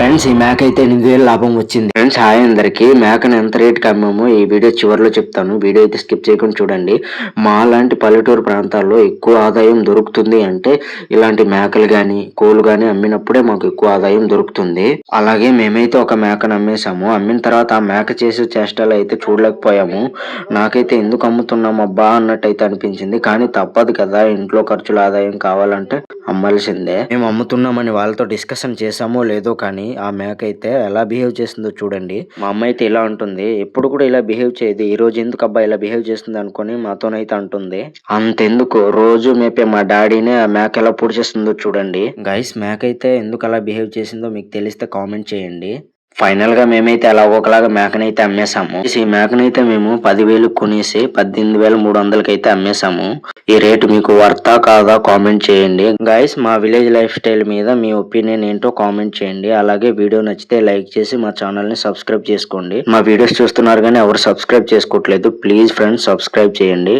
Friends ఈ మేక అయితే ఎనిమిది వేలు లాభం వచ్చింది. ఫ్రెండ్స్ హాయ్ అందరికి. మేకను ఎంత రేట్కి అమ్మామో ఈ వీడియో చివరిలో చెప్తాను. వీడియో అయితే స్కిప్ చేయకుండా చూడండి. మా లాంటి పల్లెటూరు ప్రాంతాల్లో ఎక్కువ ఆదాయం దొరుకుతుంది అంటే ఇలాంటి మేకలు కానీ కోళ్ళు కానీ అమ్మినప్పుడే మాకు ఎక్కువ ఆదాయం దొరుకుతుంది. అలాగే మేమైతే ఒక మేకను అమ్మేశాము. అమ్మిన తర్వాత ఆ మేక చేసే చేష్టలు అయితే చూడలేకపోయాము. నాకైతే ఎందుకు అమ్ముతున్నాం అబ్బా అన్నట్టయితే అనిపించింది. కానీ తప్పదు కదా ఇంట్లో ఖర్చుల ఆదాయం కావాలంటే. అమ్మాల్సిందే. మేము అమ్ముతున్నామని వాళ్ళతో డిస్కషన్ చేసామో లేదో కానీ ఆ మేక అయితే ఎలా బిహేవ్ చేస్తుందో చూడండి. మా అమ్మ అయితే ఇలా ఉంటుంది ఎప్పుడు కూడా ఇలా బిహేవ్ చేయదు ఈ రోజు ఎందుకు అబ్బాయి ఇలా బిహేవ్ చేస్తుంది అనుకుని మాతోనైతే అంటుంది. అంతెందుకు? రోజు మేపే మా డాడీనే ఆ మేక ఎలా పొడి చేస్తుందో చూడండి. గైస్ మేక అయితే ఎందుకు అలా బిహేవ్ చేసిందో మీకు తెలిస్తే కామెంట్ చేయండి. ఫైనల్గా మేమైతే అలా ఒకలాగా మేకనైతే అమ్మేశాము. ఈ మేకనైతే మేము పదివేలు కొనేసి పద్దెనిమిది వేల మూడు వందలకి అయితే అమ్మేశాము. ఈ రేటు మీకు వర్తా కాదా కామెంట్ చేయండి. గైస్ మా విలేజ్ లైఫ్ స్టైల్ మీద మీ ఒపీనియన్ ఏంటో కామెంట్ చేయండి. అలాగే వీడియో నచ్చితే లైక్ చేసి మా ఛానల్ని సబ్స్క్రైబ్ చేసుకోండి. మా వీడియోస్ చూస్తున్నారు కానీ ఎవరు సబ్స్క్రైబ్ చేసుకోవట్లేదు ప్లీజ్ ఫ్రెండ్స్ సబ్స్క్రైబ్ చేయండి.